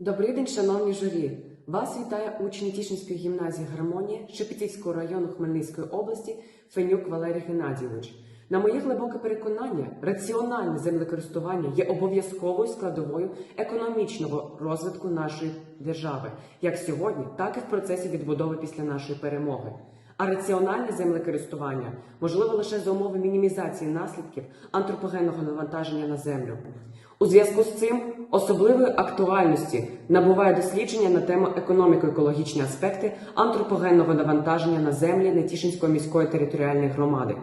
Добрий день, шановні журі! Вас вітає учень Тішинської гімназії Гармонія Шепетівського району Хмельницької області Фенюк Валерій Геннадійович. На моє глибоке переконання, раціональне землекористування є обов'язковою складовою економічного розвитку нашої держави, як сьогодні, так і в процесі відбудови після нашої перемоги. А раціональне землекористування можливо лише за умови мінімізації наслідків антропогенного навантаження на землю. У зв'язку з цим особливої актуальності набуває дослідження на тему економіко-екологічні аспекти антропогенного навантаження на землі Нетішинської міської територіальної громади.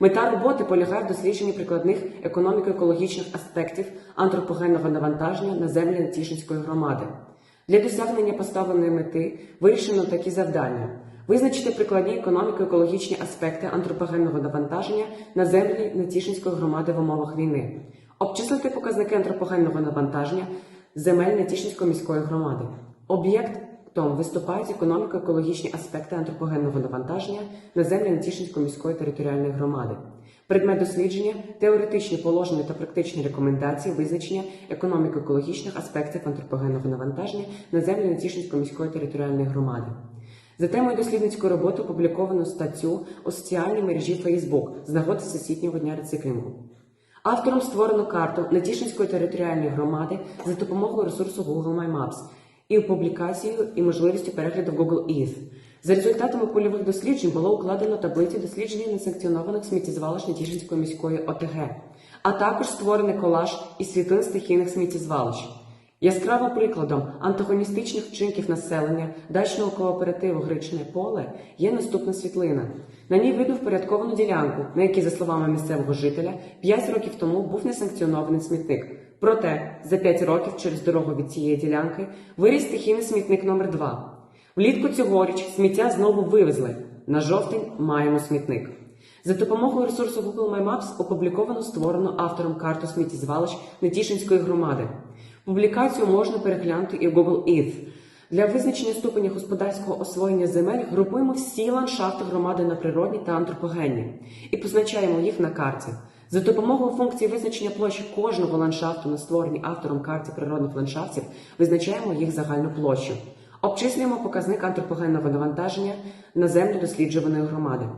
Мета роботи полягає в дослідженні прикладних економіко-екологічних аспектів антропогенного навантаження на землі Нетішинської громади. Для досягнення поставленої мети вирішено такі завдання: визначити прикладні економіко-екологічні аспекти антропогенного навантаження на землі Нетішинської громади в умовах війни, обчислити показники антропогенного навантаження земель Нетішинської міської громади. Об'єктом виступають економіко-екологічні аспекти антропогенного навантаження на землі Нетішинської міської територіальної громади. Предмет дослідження теоретичні положення та практичні рекомендації визначення економіко-екологічних аспектів антропогенного навантаження на землі Нетішинської міської територіальної громади. За темою дослідницької роботи опубліковано статтю у соціальній мережі Facebook з нагоди Всесвітнього дня рециклінгу. Автором створено карту Натішинської територіальної громади за допомогою ресурсу Google My Maps і публікацією і можливістю перегляду Google Earth. За результатами польових досліджень було укладено таблицю дослідження несанкціонованих сміттєзвалищ Натішинської міської ОТГ, а також створений колаж із світлин стихійних сміттєзвалищ. Яскравим прикладом антагоністичних вчинків населення дачного кооперативу Гречне поле є наступна світлина. На ній видно впорядковану ділянку, на якій, за словами місцевого жителя, 5 років тому був несанкціонований смітник. Проте за 5 років через дорогу від цієї ділянки виріс стихійний смітник номер 2 Влітку цьогоріч сміття знову вивезли. На жовтень маємо смітник. За допомогою ресурсу Google My Maps опубліковано створену автором карту сміттєзвалищ Нетішинської громади. Публікацію можна переглянути і в Google Earth. Для визначення ступеня господарського освоєння земель групуємо всі ландшафти громади на природні та антропогенні і позначаємо їх на карті. За допомогою функції визначення площі кожного ландшафту на створеній автором карті природних ландшафтів визначаємо їх загальну площу. Обчислюємо показник антропогенного навантаження на землю досліджуваної громади.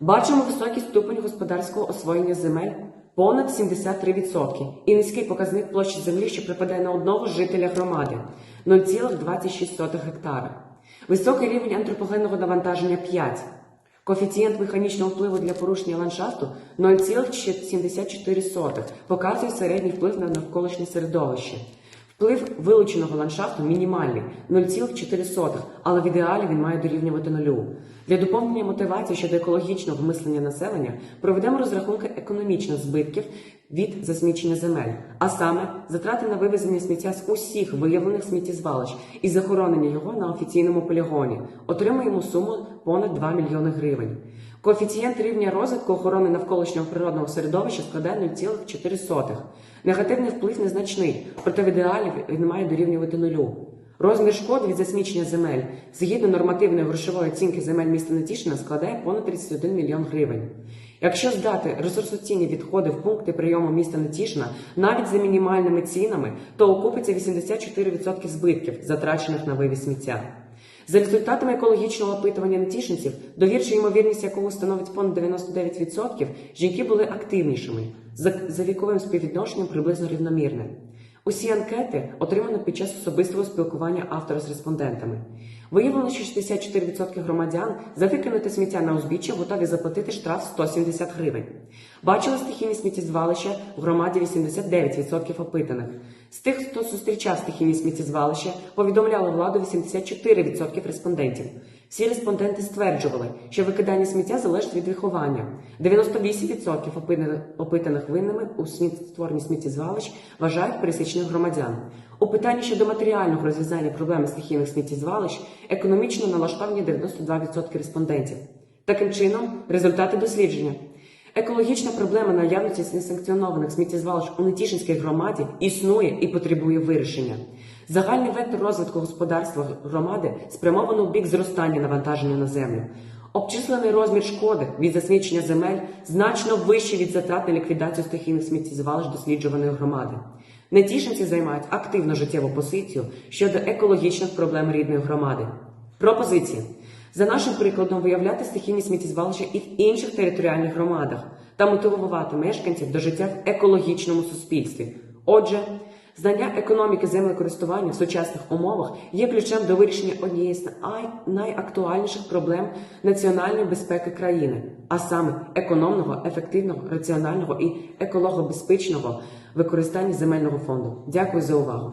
Бачимо високий ступень господарського освоєння земель понад 73% і низький показник площі землі, що припадає на одного жителя громади 0,26 гектара. Високий рівень антропогенного навантаження 5. Коефіцієнт механічного впливу для порушення ландшафту 0,74 показує середній вплив на навколишнє середовище. Вплив вилученого ландшафту мінімальний 0,4, але в ідеалі він має дорівнювати нулю. Для доповнення мотивації щодо екологічного мислення населення проведемо розрахунки економічних збитків від засмічення земель, а саме затрати на вивезення сміття з усіх виявлених сміттєзвалищ і захоронення його на офіційному полігоні. Отримаємо суму понад 2 мільйони гривень. Коефіцієнт рівня розвитку охорони навколишнього природного середовища складає 0,4. Негативний вплив незначний, проте в ідеалі він має дорівнювати нулю. Розмір шкоди від засмічення земель згідно нормативної грошової оцінки земель міста Нетішина складає понад 31 мільйон гривень. Якщо здати ресурсоцінні відходи в пункти прийому міста Нетішина навіть за мінімальними цінами, то окупиться 84% збитків, затрачених на вивіз сміття. За результатами екологічного опитування нетішинців, довірча ймовірність якого становить понад 99%, жінки були активнішими, за, за віковим співвідношенням приблизно рівномірним. Усі анкети отримано під час особистого спілкування автора з респондентами. Виявлено, що 64% громадян за викинуте сміття на узбіччя готові заплатити штраф 170 гривень. Бачили стихійні сміттєзвалища в громаді 89% опитаних. З тих, хто зустрічав стихійні сміттєзвалища, повідомляли владу 84% респондентів. Всі респонденти стверджували, що викидання сміття залежить від виховання. 98% опитаних- опитаних винними у створенні сміттєзвалищ вважають пересічних громадян. У питанні щодо матеріального розв'язання проблеми стихійних сміттєзвалищ економічно налаштовані 92% респондентів. Таким чином, результати дослідження. Екологічна проблема наявності несанкціонованих сміттєзвалищ у Нетішинській громаді існує і потребує вирішення. Загальний вектор розвитку господарства громади спрямовано в бік зростання навантаження на землю. Обчислений розмір шкоди від засмічення земель значно вищий від затрат на ліквідацію стихійних сміттєзвалищ досліджуваної громади. Нетішинці займають активну життєву позицію щодо екологічних проблем рідної громади. Пропозиції за нашим прикладом виявляти стихійні сміттєзвалища і в інших територіальних громадах та мотивувати мешканців до життя в екологічному суспільстві. Отже, знання економіки землекористування в сучасних умовах є ключем до вирішення однієї з найактуальніших проблем національної безпеки країни, а саме економного, ефективного, раціонального і екологобезпечного використання земельного фонду. Дякую за увагу.